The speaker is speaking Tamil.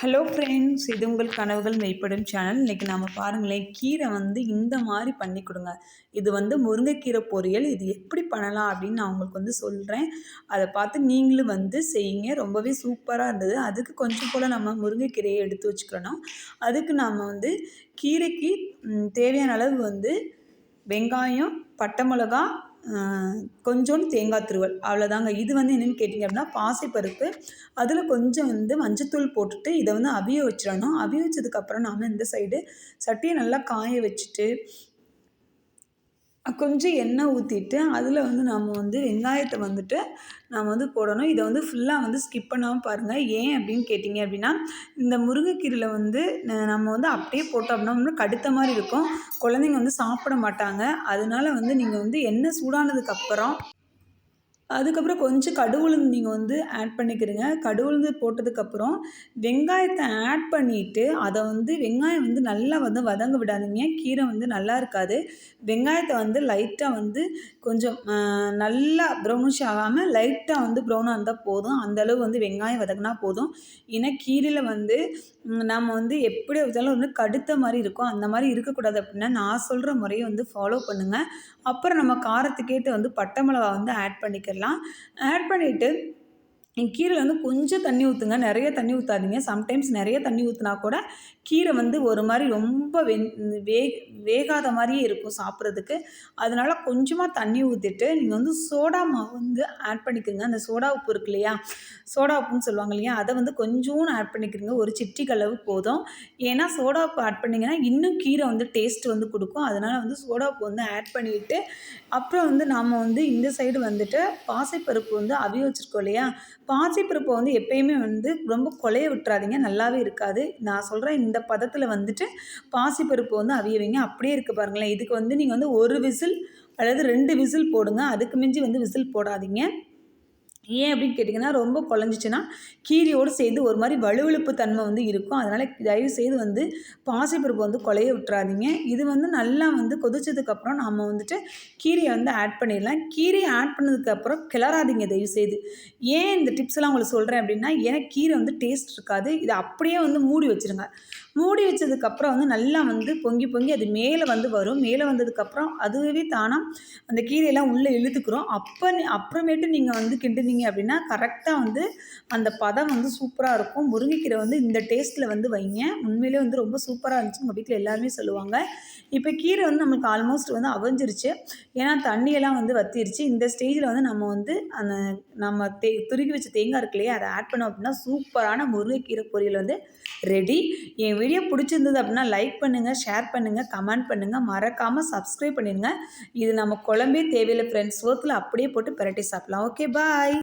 ஹலோ ஃப்ரெண்ட்ஸ் இது உங்கள் கனவுகள் மெய்ப்படும் சேனல் இன்றைக்கி நாம் பாருங்களேன் கீரை வந்து இந்த மாதிரி பண்ணி கொடுங்க. இது வந்து முருங்கைக்கீரை பொரியல் இது எப்படி பண்ணலாம் அப்படின்னு நான் உங்களுக்கு வந்து சொல்கிறேன் அதை பார்த்து நீங்களும் வந்து செய்யுங்க. ரொம்பவே சூப்பராக இருந்தது. அதுக்கு கொஞ்சம் போல் நம்ம முருங்கைக்கீரையை எடுத்து வச்சுக்கணும். அதுக்கு நாம் வந்து கீரைக்கு தேவையான அளவு வந்து வெங்காயம் பட்டை மிளகா கொஞ்சோண்டு தேங்காய் துருவல். அவ்வளோதாங்க இது வந்து என்னென்னு கேட்டிங்க அப்படின்னா பாசிப்பருப்பு அதில் கொஞ்சம் வந்து மஞ்சத்தூள் போட்டுட்டு இதை வந்து அவிய வச்சிடணும். அவிய வச்சதுக்கப்புறம் நாம் இந்த சைடு சட்டியை நல்லா காய வச்சுட்டு கொஞ்சம் எண்ணெய் ஊற்றிட்டு அதில் வந்து நம்ம வந்து வெங்காயத்தை வந்துட்டு நாம் வந்து போடணும். இதை வந்து ஃபுல்லாக வந்து ஸ்கிப் பண்ணாமல் பாருங்கள் ஏன் அப்படின்னு கேட்டிங்க அப்படின்னா இந்த முருங்கைக்கீரையில் வந்து நம்ம வந்து அப்படியே போட்டோம் அப்படின்னா கடுத்த மாதிரி இருக்கும். குழந்தைங்க வந்து சாப்பிட மாட்டாங்க. அதனால வந்து நீங்கள் வந்து எண்ணெய் சூடானதுக்கப்புறம் அதுக்கப்புறம் கொஞ்சம் கடுகுளுந்து நீங்கள் வந்து ஆட் பண்ணிக்கிறீங்க. கடுகுளுந்து போட்டதுக்கப்புறம் வெங்காயத்தை ஆட் பண்ணிவிட்டு அதை வந்து வெங்காயம் வந்து நல்லா வந்து வதங்க விடாதீங்க. கீரை வந்து நல்லா இருக்காது. வெங்காயத்தை வந்து லைட்டாக வந்து கொஞ்சம் நல்லா ப்ரௌனிஷ் ஆகாமல் லைட்டாக வந்து ப்ரௌனாக இருந்தால் போதும். அந்தளவு வந்து வெங்காயம் வதங்கினா போதும். ஏன்னா கீரையில் வந்து நம்ம வந்து எப்படி வச்சாலும் வந்து கடுத்த மாதிரி இருக்கும். அந்த மாதிரி இருக்கக்கூடாது அப்படின்னா நான் சொல்கிற முறையை வந்து ஃபாலோ பண்ணுங்கள் அப்புறம் நம்ம காரத்துக்கேட்டு வந்து பட்டை மிளகா வந்து ஆட் பண்ணிக்கலாம் பண்ணிடலாம். ஆட் பண்ணிவிட்டு கீரையில் வந்து கொஞ்சம் தண்ணி ஊற்றுங்க நிறைய தண்ணி ஊற்றாதீங்க சம்டைம்ஸ் நிறைய தண்ணி ஊற்றினா கூட கீரை வந்து ஒரு மாதிரி ரொம்ப வெந் வே வேகாத மாதிரியே இருக்கும் சாப்பிட்றதுக்கு. அதனால் கொஞ்சமாக தண்ணி ஊற்றிட்டு நீங்கள் வந்து சோடா மாவு வந்து ஆட் பண்ணிக்கிறீங்க அந்த சோடா உப்பு இருக்கு இல்லையா? சோடா உப்புன்னு சொல்லுவாங்க இல்லையா? அதை வந்து கொஞ்சோன்னு ஆட் பண்ணிக்கிறீங்க ஒரு சிட்டிக்கு அளவு போதும். ஏன்னா சோடா உப்பு ஆட் பண்ணிங்கன்னா இன்னும் கீரை வந்து டேஸ்ட் வந்து கொடுக்கும். அதனால் வந்து சோடா உப்பு வந்து ஆட் பண்ணிவிட்டு அப்புறம் வந்து நாம் வந்து இந்த சைடு வந்துட்டு பாசைப்பருப்பு வந்து அவி வச்சுருக்கோம் இல்லையா? பாசிப்பருப்பை வந்து எப்பயுமே வந்து ரொம்ப கொலைய விட்டுறாதீங்க. நல்லாவே இருக்காது. நான் சொல்கிறேன் இந்த பதத்தில் வந்துட்டு பாசிப்பருப்பு வந்து அவியவைங்க அப்படியே இருக்குது பாருங்களேன். இதுக்கு வந்து நீங்கள் வந்து ஒரு விசில் அல்லது ரெண்டு விசில் போடுங்க. அதுக்கு மிஞ்சி வந்து விசில் போடாதீங்க. ஏன் அப்படின்னு கேட்டிங்கன்னா ரொம்ப குழஞ்சிச்சின்னா கீரியோடு சேர்ந்து ஒரு மாதிரி வலுவழுப்பு தன்மை வந்து இருக்கும். அதனால் தயவு செய்து வந்து பாசிப்பருப்பு வந்து குலைய விட்டுறாதீங்க. இது வந்து நல்லா வந்து கொதிச்சதுக்கப்புறம் நம்ம வந்துட்டு கீரையை வந்து ஆட் பண்ணிடலாம். கீரையை ஆட் பண்ணதுக்கப்புறம் கிளறாதீங்க தயவு செய்து. ஏன் இந்த டிப்ஸ் எல்லாம் உங்களுக்கு சொல்கிறேன் அப்படின்னா ஏன்னா கீரை வந்து டேஸ்ட் இருக்காது. இதை அப்படியே வந்து மூடி வச்சுருங்க. மூடி வச்சதுக்கப்புறம் வந்து நல்லா வந்து பொங்கி பொங்கி அது மேலே வந்து வரும். மேலே வந்ததுக்கப்புறம் அதுவே தானாக அந்த கீரையெல்லாம் உள்ளே இழுத்துக்கிறோம். அப்போ அப்புறமேட்டு நீங்கள் வந்து கிண்டுனீங்க அப்படின்னா கரெக்டாக வந்து அந்த பதம் வந்து சூப்பராக இருக்கும். முருங்கைக்கீரை வந்து இந்த டேஸ்ட்டில் வந்து வைங்க. உண்மையிலே வந்து ரொம்ப சூப்பராக இருந்துச்சு உங்கள் வீட்டில் எல்லாருமே சொல்லுவாங்க. இப்போ கீரை வந்து நம்மளுக்கு ஆல்மோஸ்ட் வந்து அவஞ்சிருச்சு. ஏன்னா தண்ணியெல்லாம் வந்து வத்திருச்சு. இந்த ஸ்டேஜில் வந்து நம்ம வந்து அந்த நம்ம தே துருக்கி வச்ச தேங்காய் இருக்கு இல்லையா? அதை ஆட் பண்ணோம் அப்படின்னா சூப்பரான முருங்கைக்கீரை பொரியல் வந்து ரெடி என் வீடியோ பிடிச்சிருந்தது அப்படின்னா லைக் பண்ணுங்கள் ஷேர் பண்ணுங்கள் கமெண்ட் பண்ணுங்கள் மறக்காமல் சப்ஸ்கிரைப் பண்ணிடுங்க இது நம்ம குழம்பே தேவையில்லை ஃப்ரெண்ட்ஸ் சோத்தில் அப்படியே போட்டு பரட்டி சாப்பிட்லாம். Okay bye